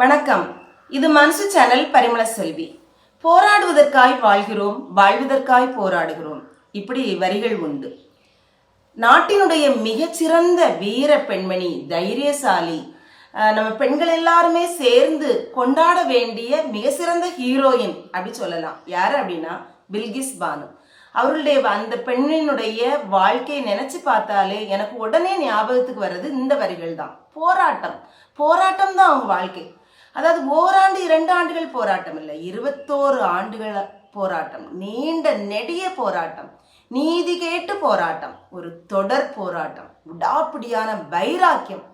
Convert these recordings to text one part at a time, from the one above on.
வணக்கம். இது மனசு சேனல் பரிமள செல்வி. போராடுவதற்காய் வாழ்கிறோம் வாழ்வதற்காய் போராடுகிறோம். இப்படி வரிகள் உண்டு. நாட்டினுடைய மிகச்சிறந்த வீர பெண்மணி தைரியசாலி நம்ம பெண்கள் எல்லாருமே சேர்ந்து கொண்டாட வேண்டிய மிக சிறந்த ஹீரோயின் அப்படி சொல்லலாம். யார் அப்படின்னா பில்கிஸ் பானு. அவருடைய அந்த பெண்ணினுடைய வாழ்க்கையை நினைச்சு பார்த்தாலே எனக்கு உடனே ஞாபகத்துக்கு வர்றது இந்த வரிகள் தான். போராட்டம். போராட்டம் தான் அவங்க வாழ்க்கை. அதாவது ஓராண்டு இரண்டு ஆண்டுகள் போராட்டம் இல்லை இருபத்தோரு ஆண்டுகள் போராட்டம் நீண்ட நெடிய போராட்டம் நீதி கேட்டு போராட்டம் ஒரு தொடர் போராட்டம் விடாப்பிடியான வைராக்கியம்.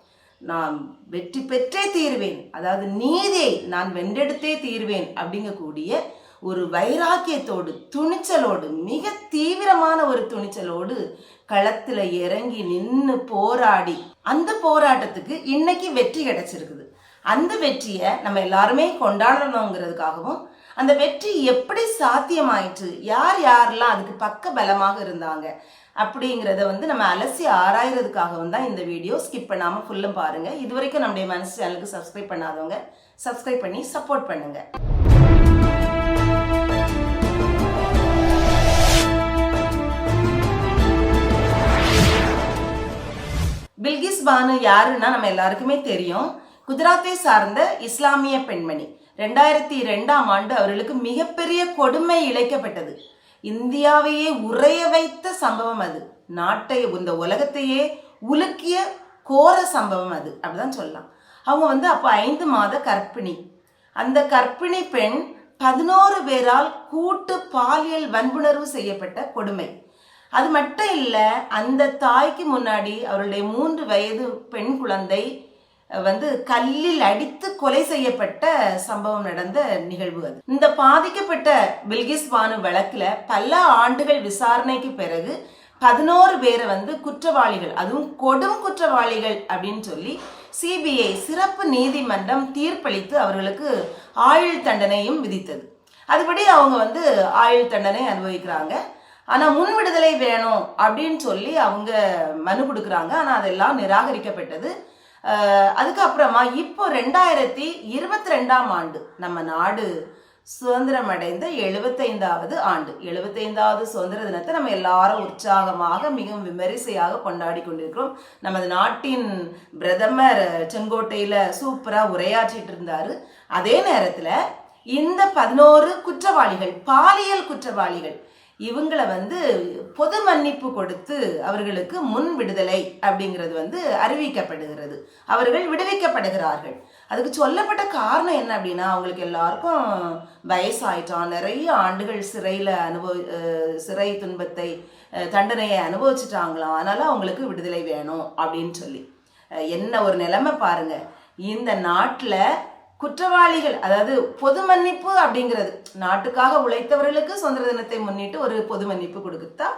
நான் வெற்றி பெற்றே தீர்வேன். அதாவது நீதியை நான் வென்றெடுத்தே தீர்வேன் அப்படிங்கக்கூடிய ஒரு வைராக்கியத்தோடு துணிச்சலோடு மிக தீவிரமான ஒரு துணிச்சலோடு களத்தில் இறங்கி நின்று போராடி அந்த போராட்டத்துக்கு இன்னைக்கு வெற்றி கிடைச்சிருக்குது. அந்த வெற்றியை நம்ம எல்லாருமே கொண்டாடணுங்கிறதுக்காகவும் அந்த வெற்றி எப்படி சாத்தியமாயிற்று யார் யாரெல்லாம் அதுக்கு பக்க பலமாக இருந்தாங்க அப்படிங்கிறத வந்து நம்ம அலசி ஆராயறதுக்காகவும் தான் இந்த வீடியோ ஸ்கிப் பண்ணாமல் ஃபுல்லும் பாருங்கள் இது வரைக்கும் நம்முடைய மனசு சேனலுக்கு சப்ஸ்கிரைப் பண்ணாதவங்க சப்ஸ்கிரைப் பண்ணி சப்போர்ட் பண்ணுங்கள் பில்கிஸ் பானு யாருன்னா நம்ம எல்லாருக்குமே தெரியும். குஜராத்தை சார்ந்த இஸ்லாமிய பெண்மணி. ரெண்டாயிரத்தி ரெண்டாம் ஆண்டு அவர்களுக்கு மிகப்பெரிய கொடுமை இழைக்கப்பட்டது. இந்தியாவையே உறைய வைத்த சம்பவம் அது. நாட்டை இந்த உலகத்தையே உலுக்கிய கோர சம்பவம் அது. அப்படிதான் சொல்லலாம். அவங்க வந்து அப்போ ஐந்து மாத கர்ப்பிணி. அந்த கற்பிணி பெண் பதினோரு பேரால் கூட்டு பாலியல் வன்புணர்வு செய்யப்பட்ட கொடுமை. அது மட்டும் இல்லை அந்த தாய்க்கு முன்னாடி அவருடைய மூன்று வயது பெண் குழந்தை வந்து கல்லில் அடித்து கொலை செய்யப்பட்ட சம்பவம் நடந்த நிகழ்வு அது. இந்த பாதிக்கப்பட்ட பில்கிஸ் பானு வழக்குல பல ஆண்டுகள் விசாரணைக்கு பிறகு பதினோரு பேரை வந்து குற்றவாளிகள் அதுவும் கொடும் குற்றவாளிகள் அப்படின்னு சொல்லி சிபிஐ சிறப்பு நீதிமன்றம் தீர்ப்பளித்து அவர்களுக்கு ஆயுள் தண்டனையும் விதித்தது. அதுபடி அவங்க வந்து ஆயுள் தண்டனை அனுபவிக்கிறாங்க. ஆனால் முன் விடுதலை வேணும் அப்படின்னு சொல்லி அவங்க மனு கொடுக்குறாங்க. ஆனால் அதெல்லாம் நிராகரிக்கப்பட்டது. அதுக்கப்புறமா இப்போ ரெண்டாயிரத்தி இருபத்தி ரெண்டாம் ஆண்டு. நம்ம நாடு சுதந்திரம் அடைந்த எழுபத்தைந்தாவது ஆண்டு. எழுபத்தைந்தாவது சுதந்திர தினத்தை நம்ம எல்லாரும் உற்சாகமாக மிகவும் விமரிசையாக கொண்டாடி கொண்டிருக்கிறோம். நமது நாட்டின் பிரதமர் செங்கோட்டையில் சூப்பராக உரையாற்றிட்டு இருந்தாரு. அதே நேரத்தில் இந்த பதினோரு குற்றவாளிகள் பாலியல் குற்றவாளிகள் இவங்களை வந்து பொது மன்னிப்பு கொடுத்து அவர்களுக்கு முன் விடுதலை அப்படிங்கிறது வந்து அறிவிக்கப்படுகிறது. அவர்கள் விடுவிக்கப்படுகிறார்கள். அதுக்கு சொல்லப்பட்ட காரணம் என்ன அப்படின்னா அவங்களுக்கு எல்லாருக்கும் வயசாயிட்டான். நிறைய ஆண்டுகள் சிறையில் அனுபவ சிறை துன்பத்தை தண்டனையை அனுபவிச்சுட்டாங்களாம். அதனால அவங்களுக்கு விடுதலை வேணும் அப்படின்னு சொல்லி. என்ன ஒரு நிலைமை பாருங்க. இந்த நாட்டில் குற்றவாளிகள் அதாவது பொது மன்னிப்பு அப்படிங்கிறது நாட்டுக்காக உழைத்தவர்களுக்கு சுதந்திர தினத்தை முன்னிட்டு ஒரு பொது மன்னிப்பு கொடுத்தா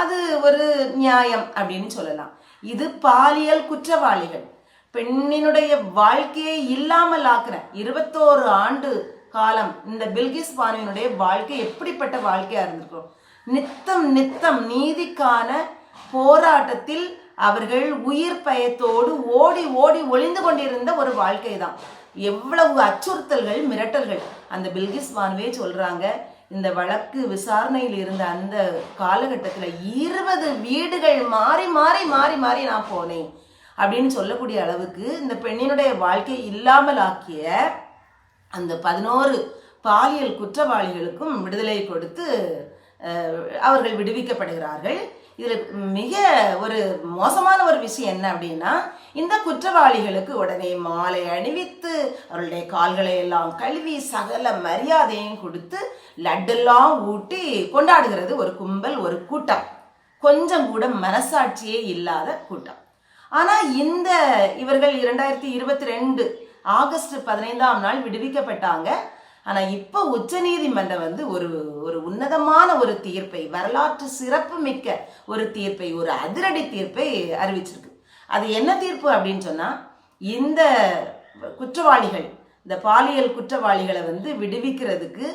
அது ஒரு நியாயம் அப்படின்னு சொல்லலாம். இது பாலியல் குற்றவாளிகள். பெண்ணினுடைய வாழ்க்கையை இல்லாமல் ஆக்குற இருபத்தோரு ஆண்டு காலம் இந்த பில்கிஸ் பானுவினுடைய வாழ்க்கை எப்படிப்பட்ட வாழ்க்கையா இருந்திருக்கும்? நித்தம் நித்தம் நீதிக்கான போராட்டத்தில் அவர்கள் உயிர் பயத்தோடு ஓடி ஓடி ஒளிந்து கொண்டிருந்த ஒரு வாழ்க்கை தான் எவ்வளவு அச்சுறுத்தல்கள் மிரட்டல்கள். அந்த பில்கிஸ் பானுவே சொல்றாங்க இந்த வழக்கு விசாரணையில் இருந்த அந்த காலகட்டத்தில் இருபது வீடுகள் மாறி மாறி மாறி மாறி நான் போனேன். அப்படின்னு சொல்லக்கூடிய அளவுக்கு இந்த பெண்ணினுடைய வாழ்க்கை இல்லாமல் ஆக்கிய அந்த பதினோரு பாலியல் குற்றவாளிகளுக்கும் விடுதலை கொடுத்து அவர்கள் விடுவிக்கப்படுகிறார்கள். இதில் மிக ஒரு மோசமான ஒரு விஷயம் என்ன அப்படின்னா இந்த குற்றவாளிகளுக்கு உடனே மாலை அணிவித்து அவர்களுடைய கால்களை எல்லாம் கழுவி சகல மரியாதையும் கொடுத்து லட்டெல்லாம் ஊட்டி கொண்டாடுகிறது ஒரு கும்பல் ஒரு கூட்டம். கொஞ்சம் கூட மனசாட்சியே இல்லாத கூட்டம். ஆனால் இந்த இவர்கள் இரண்டாயிரத்தி இருபத்தி ரெண்டு ஆகஸ்ட் பதினைந்தாம் நாள் விடுவிக்கப்பட்டாங்க. ஆனால் இப்போ உச்சநீதிமன்றம் வந்து ஒரு ஒரு உன்னதமான ஒரு தீர்ப்பை வரலாற்று சிறப்பு மிக்க ஒரு தீர்ப்பை ஒரு அதிரடி தீர்ப்பை அறிவிச்சிருக்கு. அது என்ன தீர்ப்பு அப்படின்னு சொன்னால் இந்த குற்றவாளிகள் இந்த பாலியல் குற்றவாளிகளை வந்து விடுவிக்கிறதுக்கு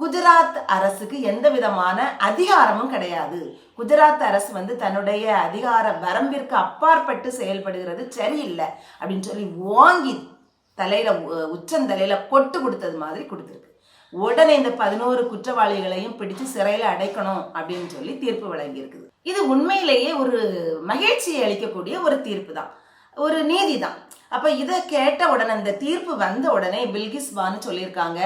குஜராத் அரசுக்கு எந்த விதமான அதிகாரமும் கிடையாது. குஜராத் அரசு வந்து தன்னுடைய அதிகார வரம்பிற்கு அப்பாற்பட்டு செயல்படுகிறது சரியில்லை அப்படின்னு சொல்லி வாங்கி தலையில உ- உச்சந்தலையில கொட்டு கொடுத்தது மாதிரி கொடுத்துருக்கு. உடனே இந்த பதினோரு குற்றவாளிகளையும் பிடிச்சு சிறையில அடைக்கணும் அப்படின்னு சொல்லி தீர்ப்பு வழங்கி இருக்குது இது உண்மையிலேயே ஒரு மகிழ்ச்சியை அளிக்கக்கூடிய ஒரு தீர்ப்பு தான். ஒரு நீதி தான். அப்ப இதை கேட்ட உடனே அந்த தீர்ப்பு வந்த உடனே பில்கிஸ் பானு சொல்லியிருக்காங்க.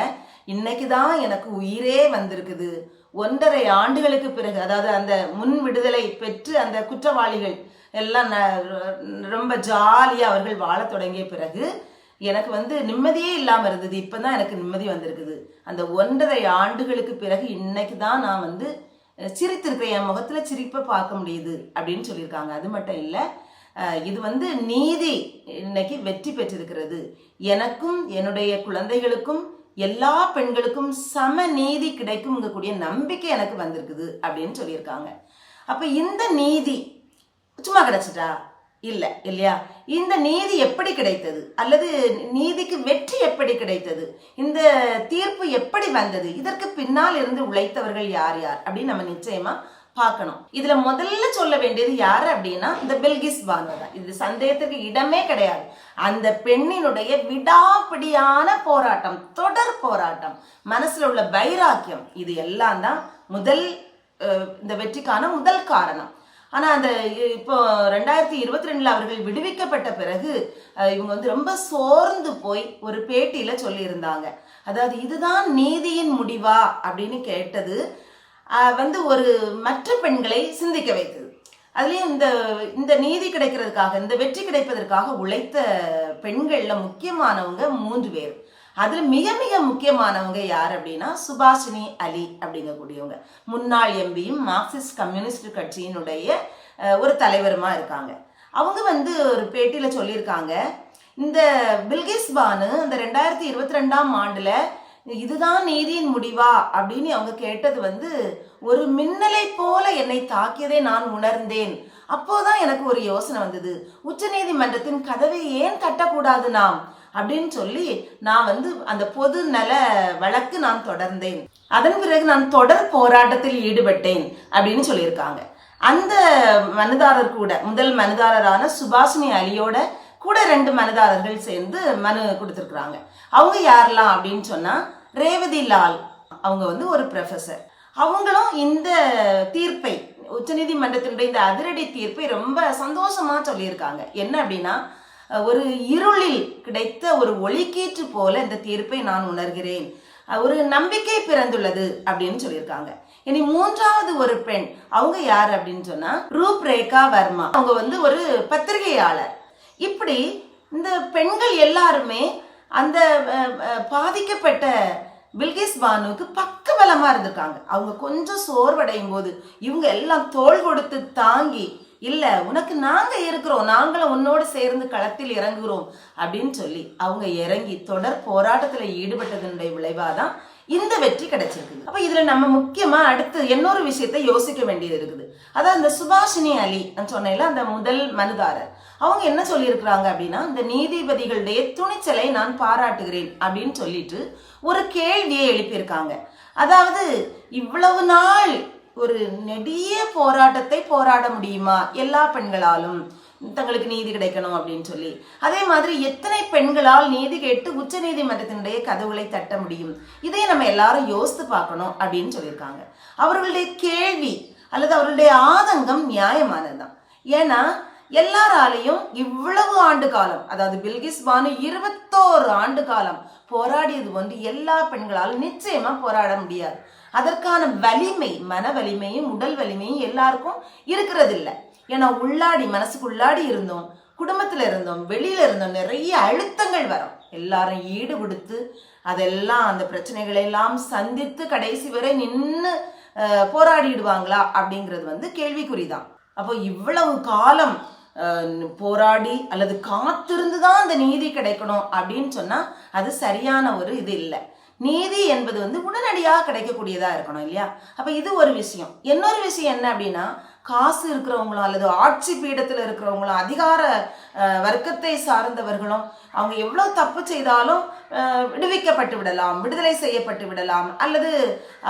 இன்னைக்கு தான் எனக்கு உயிரே வந்திருக்குது. ஒன்றரை ஆண்டுகளுக்கு பிறகு அதாவது அந்த முன் விடுதலை பெற்று அந்த குற்றவாளிகள் எல்லாம் ந- ரொம்ப ஜாலியாக அவர்கள் வாழத் தொடங்கிய பிறகு எனக்கு வந்து நிம்மதியே இல்லாமல் இருந்தது. இப்போ தான் எனக்கு நிம்மதி வந்திருக்குது. அந்த ஒன்றரை ஆண்டுகளுக்கு பிறகு இன்னைக்கு தான் நான் வந்து சிரித்திருக்கிறேன். என் முகத்தில் சிரிப்பை பார்க்க முடியுது அப்படின்னு சொல்லியிருக்காங்க. அது மட்டும் இல்லை இது வந்து நீதி இன்னைக்கு வெற்றி பெற்றிருக்கிறது. எனக்கும் என்னுடைய குழந்தைகளுக்கும் எல்லா பெண்களுக்கும் சம நீதி கிடைக்கும்ங்கக்கூடிய நம்பிக்கை எனக்கு வந்திருக்குது அப்படின்னு சொல்லியிருக்காங்க. அப்போ இந்த நீதி சும்மா கிடைச்சிட்டா இல்லை இல்லையா? இந்த நீதி எப்படி கிடைத்தது? அல்லது நீதிக்கு வெற்றி எப்படி கிடைத்தது? இந்த தீர்ப்பு எப்படி வந்தது? இதற்கு பின்னால் இருந்து உழைத்தவர்கள் யார் யார்? அப்படின்னு நம்ம நிச்சயமா பார்க்கணும். இதுல முதல்ல சொல்ல வேண்டியது யாரு அப்படின்னா இந்த பில்கிஸ் பானு தான். இது சந்தேகத்துக்கு இடமே கிடையாது. அந்த பெண்ணினுடைய விடாப்பிடியான போராட்டம் தொடர் போராட்டம் மனசுல உள்ள வைராக்கியம் இது எல்லாம் தான் முதல் இந்த வெற்றிக்கான முதல் காரணம். ஆனால் அந்த இப்போ ரெண்டாயிரத்தி இருபத்தி ரெண்டில் அவர்கள் விடுவிக்கப்பட்ட பிறகு இவங்க வந்து ரொம்ப சோர்ந்து போய் ஒரு பேட்டியில் சொல்லியிருந்தாங்க. அதாவது இதுதான் நீதியின் முடிவா? அப்படின்னு கேட்டது வந்து ஒரு மற்ற பெண்களை சிந்திக்க வைத்தது. அதுலேயும் இந்த இந்த நீதி கிடைக்கிறதுக்காக இந்த வெற்றி கிடைப்பதற்காக உழைத்த பெண்களில் முக்கியமானவங்க மூன்று பேர். அதில் மிக மிக முக்கியமானவங்க யார் அப்படின்னா சுபாஷினி அலி அப்படிங்கக்கூடியவங்க. முன்னாள் எம்பியும் மார்க்சிஸ்ட் கம்யூனிஸ்ட் கட்சியினுடைய ஒரு தலைவருமா இருக்காங்க. அவங்க வந்து ஒரு பேட்டியில் சொல்லியிருக்காங்க இந்த பில்கிஸ் பானு இந்த ரெண்டாயிரத்தி இருபத்தி ரெண்டாம் ஆண்டில் இதுதான் நீதியின் முடிவா அப்படின்னு அவங்க கேட்டது வந்து ஒரு மின்னலை போல என்னை தாக்கியதை நான் உணர்ந்தேன். அப்போதான் எனக்கு ஒரு யோசனை வந்தது. உச்சநீதிமன்றத்தின் கதவை ஏன் கட்டக்கூடாது நாம்? அப்படின்னு சொல்லி நான் வந்து அந்த பொது நல வழக்கு நான் தொடர்ந்தேன். அதன் பிறகு நான் தொடர் போராட்டத்தில் ஈடுபட்டேன் அப்படின்னு சொல்லியிருக்காங்க. அந்த மனுதாரர் கூட முதல் மனுதாரரான சுபாஷினி அலியோட கூட ரெண்டு மனுதாரர்கள் சேர்ந்து மனு கொடுத்துருக்குறாங்க. அவங்க யாரெல்லாம் அப்படின்னு சொன்னா ரேவதி லால் அவங்க வந்து ஒரு ப்ரொஃபஸர் அவங்களும் இந்த தீர்ப்பை உச்சநீதிமன்றத்தினுடைய இந்த அதிரடி தீர்ப்பை ரொம்ப சந்தோஷமா சொல்லியிருக்காங்க. என்ன அப்படின்னா ஒரு இருளில் கிடைத்த ஒரு ஒளிக்கீற்று போல இந்த தீர்ப்பை நான் உணர்கிறேன். ஒரு நம்பிக்கை பிறந்துள்ளது அப்படின்னு சொல்லியிருக்காங்க. இனி மூன்றாவது ஒரு பெண் அவங்க யார் அப்படின்னு சொன்னா ரூப் ரேகா வர்மா. அவங்க வந்து ஒரு பத்திரிகையாளர். இப்படி இந்த பெண்கள் எல்லாருமே அந்த பாதிக்கப்பட்ட பில்கிஸ் பானுவுக்கு பக்கபலமா இருந்திருக்காங்க. அவங்க கொஞ்சம் சோர்வடையும் போது இவங்க எல்லாம் தோள் கொடுத்து தாங்கி இல்ல உனக்கு நாங்க இருக்கிறோம். நாங்களும் உன்னோடு சேர்ந்து களத்தில் இறங்குகிறோம். அப்படின்னு சொல்லி அவங்க இறங்கி தொடர் போராட்டத்துல ஈடுபட்டதனுடைய விளைவாதான் இந்த வெற்றி கிடைச்சிருக்குது. அப்ப இதுல நம்ம முக்கியமா அடுத்து இன்னொரு விஷயத்தை யோசிக்க வேண்டியது இருக்குது. அதான் இந்த சுபாஷினி அலி நான் சொன்னேன்ல அந்த முதல் மனுதாரர். அவங்க என்ன சொல்லியிருக்கிறாங்க அப்படின்னா இந்த நீதிபதிகளுடைய துணிச்சலை நான் பாராட்டுகிறேன். அப்படின்னு சொல்லிட்டு ஒரு கேள்வியை எழுப்பியிருக்காங்க. அதாவது இவ்வளவு நாள் ஒரு நெடிய போராட்டத்தை போராட முடியுமா? எல்லா பெண்களாலும். தங்களுக்கு நீதி கிடைக்கணும் அப்படின்னு சொல்லி. அதே மாதிரி எத்தனை பெண்களால் நீதி கேட்டு உச்ச நீதிமன்றத்தினுடைய கதவுகளை தட்ட முடியும்? இதை நம்ம எல்லாரும் யோசித்து பார்க்கணும் அப்படின்னு சொல்லியிருக்காங்க. அவர்களுடைய கேள்வி அல்லது அவர்களுடைய ஆதங்கம் நியாயமானதுதான். ஏன்னா எல்லாராலையும் இவ்வளவு ஆண்டு காலம் அதாவது பில்கிஸ் பானு இருபத்தோரு ஆண்டு காலம் போராடியது வந்து எல்லா பெண்களாலும் நிச்சயமா போராட முடியாது. அதற்கான வலிமை மன வலிமையும் உடல் வலிமையும் எல்லாருக்கும் இருக்கிறது இல்லை ஏன்னா உள்ளாடி மனசுக்குள்ளாடி இருந்தோம் குடும்பத்தில் இருந்தோம் வெளியில இருந்தோம் நிறைய அழுத்தங்கள் வரும். எல்லாரும் ஈடு கொடுத்து அதெல்லாம் அந்த பிரச்சனைகளை எல்லாம் சந்தித்து கடைசி வரை நின்று போராடிடுவாங்களா அப்படிங்கிறது வந்து கேள்விக்குறிதான். அப்போ இவ்வளவு காலம் போராடி அல்லது காத்திருந்து தான் அந்த நீதி கிடைக்கணும் அப்படின்னு சொன்னா அது சரியான ஒரு இது இல்லை. நீதி என்பது வந்து உடனடியாக கிடைக்கக்கூடியதாக இருக்கணும் இல்லையா? அப்போ இது ஒரு விஷயம். இன்னொரு விஷயம் என்ன அப்படின்னா காசு இருக்கிறவங்களும் அல்லது ஆட்சி பீடத்தில் இருக்கிறவங்களும் அதிகார வர்க்கத்தை சார்ந்தவர்களும் அவங்க எவ்வளோ தப்பு செய்தாலும் விடுவிக்கப்பட்டு விடலாம் விடுதலை செய்யப்பட்டு விடலாம் அல்லது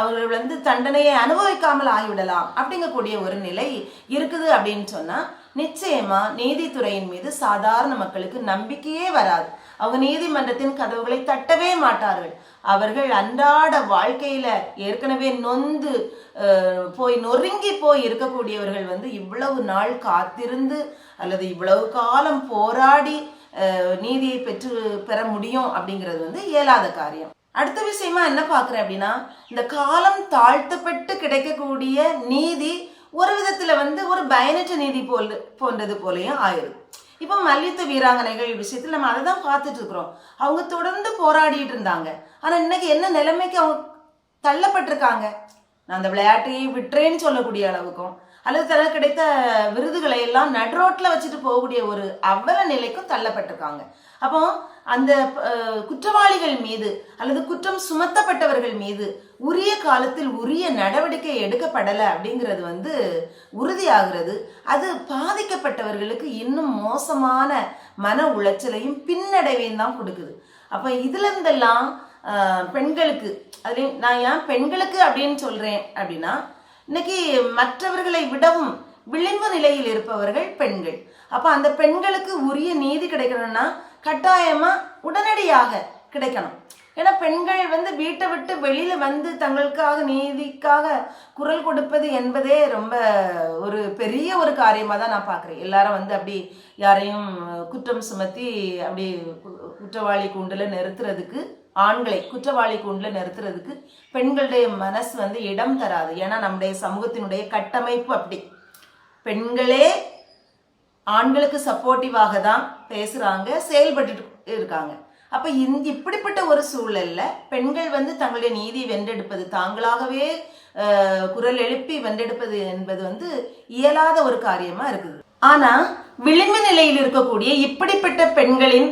அவர்கள் வந்து தண்டனையை அனுபவிக்காமல் ஆகிவிடலாம் அப்படிங்கக்கூடிய ஒரு நிலை இருக்குது அப்படின்னு சொன்னால் நிச்சயமாக நீதித்துறையின் மீது சாதாரண மக்களுக்கு நம்பிக்கையே வராது. அவங்க நீதிமன்றத்தின் கதவுகளை தட்டவே மாட்டார்கள். அவர்கள் அன்றாட வாழ்க்கையில ஏற்கனவே நொந்து அஹ், போய் நொறுங்கி போய் இருக்கக்கூடியவர்கள் வந்து இவ்வளவு நாள் காத்திருந்து அல்லது இவ்வளவு காலம் போராடி நீதியை பெற்று பெற முடியும் அப்படிங்கிறது வந்து இயலாத காரியம். அடுத்த விஷயமா என்ன பார்க்குறேன் அப்படின்னா இந்த காலம் தாழ்த்தப்பட்டு கிடைக்கக்கூடிய நீதி ஒரு விதத்துல வந்து ஒரு பயனற்ற நீதி போல் போன்றது போலயும் ஆயிரும். இப்போ மல்யுத்த வீராங்கனைகள் விஷயத்தில் நம்ம அதை தான் பார்த்துட்டு இருக்கிறோம் அவங்க தொடர்ந்து போராடிட்டு இருந்தாங்க. ஆனால் இன்னைக்கு என்ன நிலைமைக்கு அவங்க தள்ளப்பட்டிருக்காங்க? நான் அந்த விளையாட்டையை விட்டுறேன்னு சொல்லக்கூடிய அளவுக்கும் அல்லது தனக்கு கிடைத்த விருதுகளை எல்லாம் நடுரோட்டில் வச்சுட்டு போகக்கூடிய ஒரு அவல நிலைக்கும் தள்ளப்பட்டிருக்காங்க. அப்போ அந்த குற்றவாளிகள் மீது அல்லது குற்றம் சுமத்தப்பட்டவர்கள் மீது உரிய காலத்தில் உரிய நடவடிக்கை எடுக்கப்படலை அப்படிங்கிறது வந்து உறுதியாகிறது. அது பாதிக்கப்பட்டவர்களுக்கு இன்னும் மோசமான மன உளைச்சலையும் பின்னடைவையும் தான் கொடுக்குது. அப்போ இதுலேருந்தெல்லாம் பெண்களுக்கு அதுலேயும் நான் ஏன் பெண்களுக்கு அப்படின்னு சொல்கிறேன் அப்படின்னா இன்னைக்கு மற்றவர்களை விடவும் விளிம்பு நிலையில் இருப்பவர்கள் பெண்கள். அப்ப அந்த பெண்களுக்கு உரிய நீதி கிடைக்கணும்னா கட்டாயமா உடனடியாக கிடைக்கணும். ஏன்னா பெண்கள் வந்து வீட்டை விட்டு வெளியில வந்து தங்களுக்காக நீதிக்காக குரல் கொடுப்பது என்பதே ரொம்ப ஒரு பெரிய ஒரு காரியமா தான் நான் பார்க்குறேன். எல்லாரும் வந்து அப்படி யாரையும் குற்றம் சுமத்தி அப்படி குற்றவாளி கூண்டுல நிறுத்துறதுக்கு ஆண்களை குற்றவாளி கூண்டில் நிறுத்துறதுக்கு பெண்களுடைய மனசு வந்து இடம் தராது. ஏன்னா நம்முடைய சமூகத்தினுடைய கட்டமைப்பு அப்படி. பெண்களே ஆண்களுக்கு சப்போர்ட்டிவாக தான் பேசுகிறாங்க செயல்பட்டு இருக்காங்க. அப்போ இந்த இப்படிப்பட்ட ஒரு சூழல்ல பெண்கள் வந்து தங்களுடைய நீதி வென்றெடுப்பது தாங்களாகவே குரல் எழுப்பி வென்றெடுப்பது என்பது வந்து இயலாத ஒரு காரியமாக இருக்குது. ஆனால் விளிம்பு நிலையில் இருக்கக்கூடிய இப்படிப்பட்ட பெண்களின்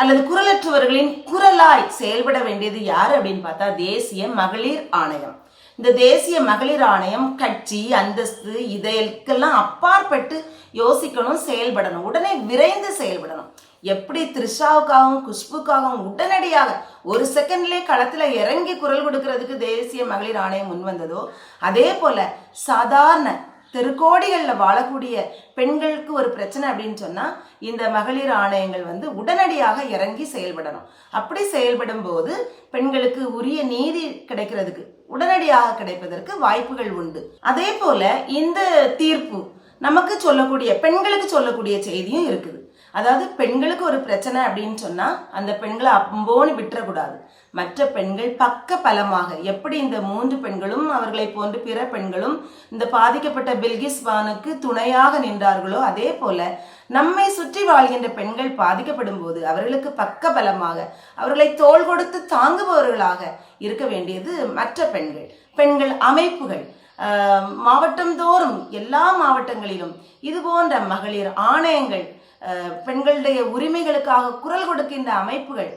அல்லது குரலற்றவர்களின் குரலாய் செயல்பட வேண்டியது யார் அப்படின்னு பார்த்தா தேசிய மகளிர் ஆணையம். இந்த தேசிய மகளிர் ஆணையம் கட்சி அந்தஸ்து இதற்கெல்லாம் அப்பாற்பட்டு யோசிக்கணும் செயல்படணும். உடனே விரைந்து செயல்படணும். எப்படி த்ரிஷாவுக்காகவும் குஷ்புக்காகவும் உடனடியாக ஒரு செகண்ட்லேயே களத்தில் இறங்கி குரல் கொடுக்கறதுக்கு தேசிய மகளிர் ஆணையம் முன் வந்ததோ அதே போல சாதாரண தெருக்கோடிகளில் வாழக்கூடிய பெண்களுக்கு ஒரு பிரச்சனை அப்படின்னு சொன்னால் இந்த மகளிர் ஆணையங்கள் வந்து உடனடியாக இறங்கி செயல்படணும். அப்படி செயல்படும் போது பெண்களுக்கு உரிய நீதி கிடைக்கிறதுக்கு உடனடியாக கிடைப்பதற்கு வாய்ப்புகள் உண்டு. அதே போல இந்த தீர்ப்பு நமக்கு சொல்லக்கூடிய பெண்களுக்கு சொல்லக்கூடிய செய்தியும் இருக்குது. அதாவது பெண்களுக்கு ஒரு பிரச்சனை அப்படின்னு சொன்னா அந்த பெண்களை அம்போன்னு விட்டுறக்கூடாது. மற்ற பெண்கள் பக்க பலமாக எப்படி இந்த மூன்று பெண்களும் அவர்களை போன்று பிற பெண்களும் இந்த பாதிக்கப்பட்ட பில்கிஸ் பானுக்கு துணையாக நின்றார்களோ அதே போல நம்மை சுற்றி வாழ்கின்ற பெண்கள் பாதிக்கப்படும் போது அவர்களுக்கு பக்க பலமாக அவர்களை தோள் கொடுத்து தாங்குபவர்களாக இருக்க வேண்டியது மற்ற பெண்கள். பெண்கள் அமைப்புகள். மாவட்டம் தோறும் எல்லா மாவட்டங்களிலும் இது போன்ற மகளிர் ஆணையங்கள் பெண்களுடைய உரிமைகளுக்காக குரல் கொடுக்கின்ற அமைப்புகள்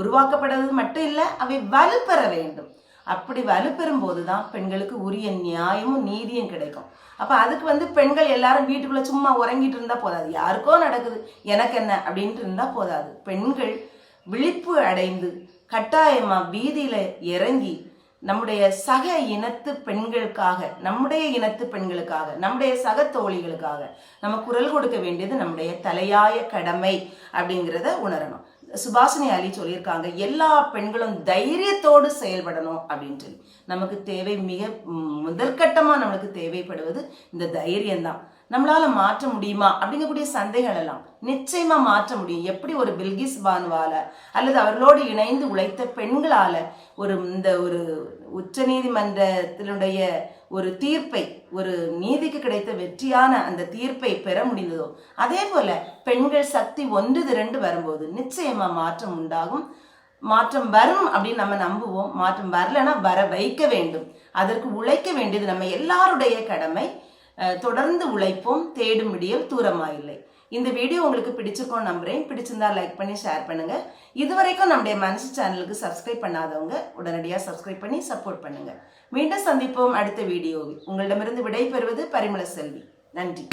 உருவாக்கப்படுறது உருவாக்கப்படுவது மட்டும் இல்லை அவை வலுப்பெற வேண்டும். அப்படி வலுப்பெறும் போது தான் பெண்களுக்கு உரிய நியாயமும் நீதியும் கிடைக்கும். அப்போ அதுக்கு வந்து பெண்கள் எல்லாரும் வீட்டுக்குள்ளே சும்மா உறங்கிட்டு இருந்தால் போதாது. யாருக்கோ நடக்குது எனக்கு என்ன அப்படின்ட்டு இருந்தால் போதாது. பெண்கள் விழிப்பு அடைந்து கட்டாயமாக வீதியில் இறங்கி நம்முடைய சக இனத்து பெண்களுக்காக நம்முடைய இனத்து பெண்களுக்காக நம்முடைய சக தோழிகளுக்காக நம்ம குரல் கொடுக்க வேண்டியது நம்முடைய தலையாய கடமை அப்படிங்கிறத உணரணும். சுபாஷினி அலி சொல்லியிருக்காங்க எல்லா பெண்களும் தைரியத்தோடு செயல்படணும் அப்படின்ட்டு நமக்கு தேவை மிக முதற்கட்டமாக நம்மளுக்கு தேவைப்படுவது இந்த தைரியம்தான். நம்மளால மாற்ற முடியுமா? அப்படிங்கக்கூடிய சந்தைகள் எல்லாம் நிச்சயமா மாற்ற முடியும். எப்படி ஒரு பில்கிஸ் பானுவால அல்லது அவர்களோடு இணைந்து உழைத்த பெண்களால ஒரு இந்த ஒரு உச்ச நீதிமன்றத்தினுடைய ஒரு தீர்ப்பை ஒரு நீதிக்கு கிடைத்த வெற்றியான அந்த தீர்ப்பை பெற முடிந்ததோ அதே போல பெண்கள் சக்தி ஒன்று திரண்டு வரும்போது நிச்சயமா மாற்றம் உண்டாகும். மாற்றம் வரும் அப்படின்னு நம்ம நம்புவோம். மாற்றம் வரலைன்னா வர வைக்க வேண்டும். அதற்கு உழைக்க வேண்டியது நம்ம எல்லாருடைய கடமை. தொடர்ந்து உழைப்போம் தேடும் விடியல் தூரமாக இல்லை இந்த வீடியோ உங்களுக்கு பிடிச்சிருக்கோம் நம்புறேன். பிடிச்சிருந்தா லைக் பண்ணி ஷேர் பண்ணுங்க. இதுவரைக்கும் நம்முடைய மனசு சேனலுக்கு சப்ஸ்கிரைப் பண்ணாதவங்க உடனடியாக சப்ஸ்கிரைப் பண்ணி சப்போர்ட் பண்ணுங்க. மீண்டும் சந்திப்போம் அடுத்த வீடியோவில். உங்களிடமிருந்து விடை பெறுவது பரிமள செல்வி. நன்றி.